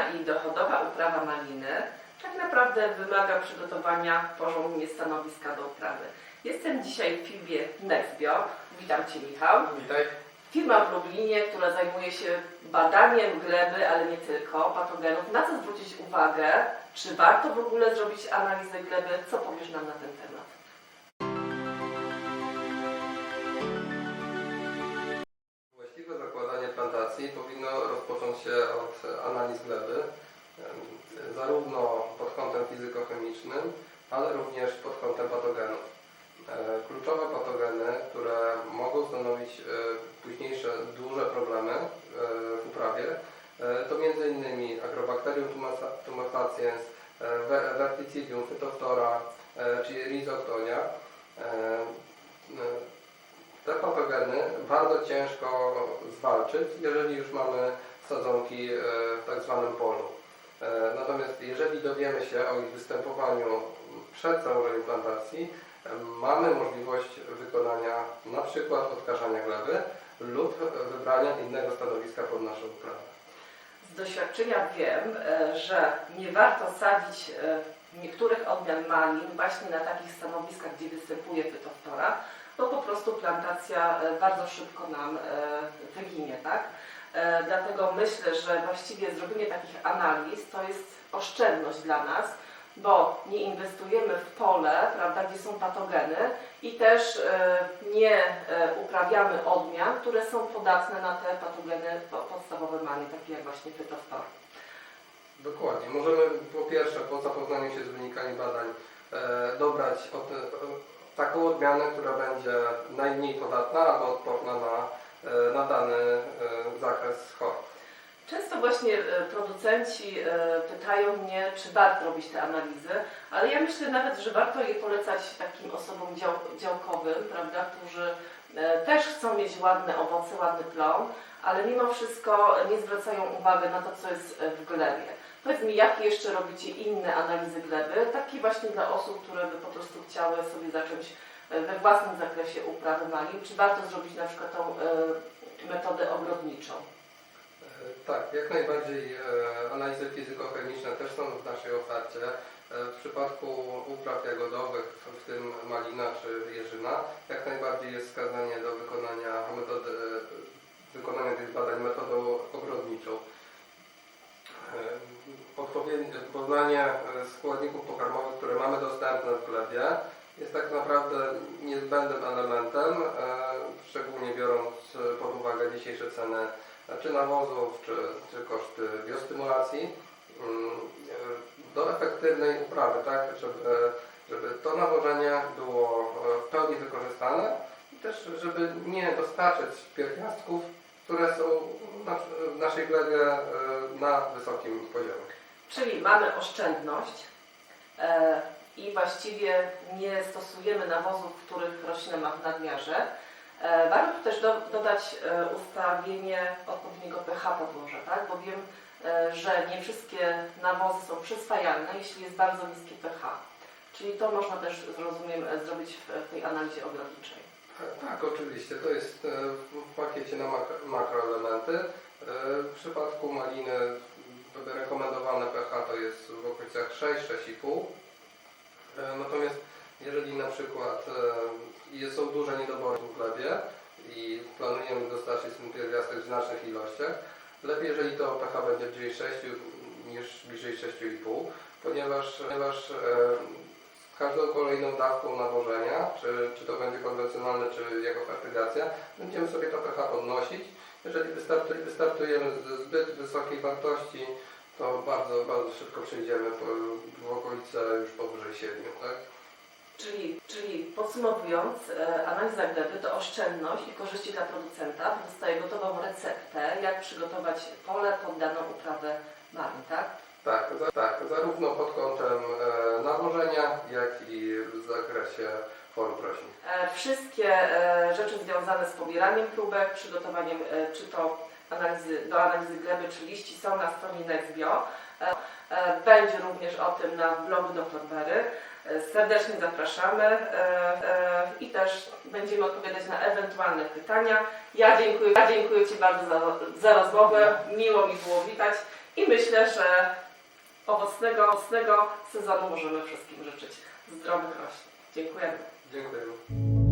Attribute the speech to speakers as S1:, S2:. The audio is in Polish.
S1: i dochodowa uprawa maliny tak naprawdę wymaga przygotowania porządnie stanowiska do uprawy. Jestem dzisiaj w firmie Nextbio. Witam Cię Michał.
S2: Witaj.
S1: Firma w Lublinie, która zajmuje się badaniem gleby, ale nie tylko, patogenów. Na co zwrócić uwagę? Czy warto w ogóle zrobić analizę gleby? Co powiesz nam na ten temat?
S2: Rozpocząć się od analiz gleby, zarówno pod kątem fizykochemicznym, ale również pod kątem patogenów. E, Kluczowe patogeny, które mogą stanowić e, późniejsze duże problemy e, w uprawie, to m.in. Agrobacterium tumefaciens, Ver- Verticidium, Phytophthora, czy Rhizoctonia. Te patogeny bardzo ciężko zwalczyć, jeżeli już mamy sadzonki e, w tak zwanym polu. E, Natomiast jeżeli dowiemy się o ich występowaniu przed założeniem plantacji, mamy możliwość wykonania na przykład odkażania gleby lub wybrania innego stanowiska pod naszą uprawę.
S1: Z doświadczenia wiem, e, że nie warto sadzić niektórych odmian malin właśnie na takich stanowiskach, gdzie występuje fytoftora, bo po prostu plantacja e, bardzo szybko nam e, wyginie, tak? E, Dlatego myślę, że właściwie zrobienie takich analiz to jest oszczędność dla nas, bo nie inwestujemy w pole, prawda, gdzie są patogeny i też nie uprawiamy odmian, które są podatne na te patogeny po- podstawowe malin, takie jak właśnie fytoftora.
S2: Dokładnie. Możemy po pierwsze po zapoznaniu się z wynikami badań dobrać taką odmianę, która będzie najmniej podatna albo odporna na, e, na dany e, zakres chorób.
S1: Często właśnie e, producenci pytają mnie, czy warto robić te analizy, ale ja myślę nawet, że warto je polecać takim osobom dział, działkowym, prawda, którzy też chcą mieć ładne owoce, ładny plon, ale mimo wszystko nie zwracają uwagi na to, co jest w glebie. Powiedz mi, jakie jeszcze robicie inne analizy gleby, takie właśnie dla osób, które by po prostu chciały sobie zacząć e, we własnym zakresie uprawy malin, czy warto zrobić na przykład tą e, metodę ogrodniczą?
S2: E, Tak, jak najbardziej analizy fizykochemiczne też są w naszej ofercie. W przypadku upraw jagodowych, w- tym malina czy jeżyna, jak najbardziej jest wskazanie do wykonania metody, wykonania tych badań metodą ogrodniczą. E, poznanie e, składników pokarmowych, które mamy dostępne w glebie, jest tak naprawdę niezbędnym elementem, e, szczególnie biorąc e, pod uwagę dzisiejsze ceny czy nawozów, czy, czy koszty biostymulacji mm, e, do efektywnej uprawy, tak, żeby, żeby to nawożenie było e, w pełni wykorzystane i też żeby nie dostarczyć pierwiastków, które są w naszej glebie e, na wysokim poziomie.
S1: Czyli mamy oszczędność e, i właściwie nie stosujemy nawozów, których roślina ma w nadmiarze. E, warto też do, dodać e, ustawienie odpowiedniego pH podłoża, tak? bo wiem, e, że nie wszystkie nawozy są przyswajalne, jeśli jest bardzo niskie pH. Czyli to można też, rozumiem, e, zrobić w, tej analizie ogrodniczej.
S2: Tak, oczywiście. To jest w pakiecie na mak- makroelementy. W przypadku maliny rekomendowane pH to jest w okolicach 6-6,5. E, Natomiast jeżeli na przykład e, są duże niedobory w glebie i planujemy dostarczyć ten pierwiastek w znacznych ilościach, lepiej jeżeli to pH będzie bliżej 6 niż bliżej 6,5, ponieważ, ponieważ e, z każdą kolejną dawką nawożenia, czy, czy to będzie konwencjonalne, czy jako fertygacja, będziemy sobie to pH podnosić. Jeżeli wystartu- wystartujemy ze zbyt wysokiej wartości, to bardzo, bardzo szybko przejdziemy w okolice już powyżej 7, tak?
S1: Czyli, czyli podsumowując, e, analiza gleby to oszczędność i korzyści dla producenta. Dostaje gotową receptę, jak przygotować pole pod daną uprawę malin, tak?
S2: Tak, za, tak, zarówno pod kątem e, nawożenia, jak i w zakresie
S1: Wszystkie e, rzeczy związane z pobieraniem próbek, przygotowaniem e, czy to analizy, do analizy gleby czy liści są na stronie Nextbio. E, e, Będzie również o tym na blogu dr Bery. E, Serdecznie zapraszamy e, e, i też będziemy odpowiadać na ewentualne pytania. Ja dziękuję, ja dziękuję Ci bardzo za, za rozmowę. Miło mi było witać i myślę, że owocnego, owocnego sezonu możemy wszystkim życzyć zdrowych roślin. 尽
S2: 快，尽快。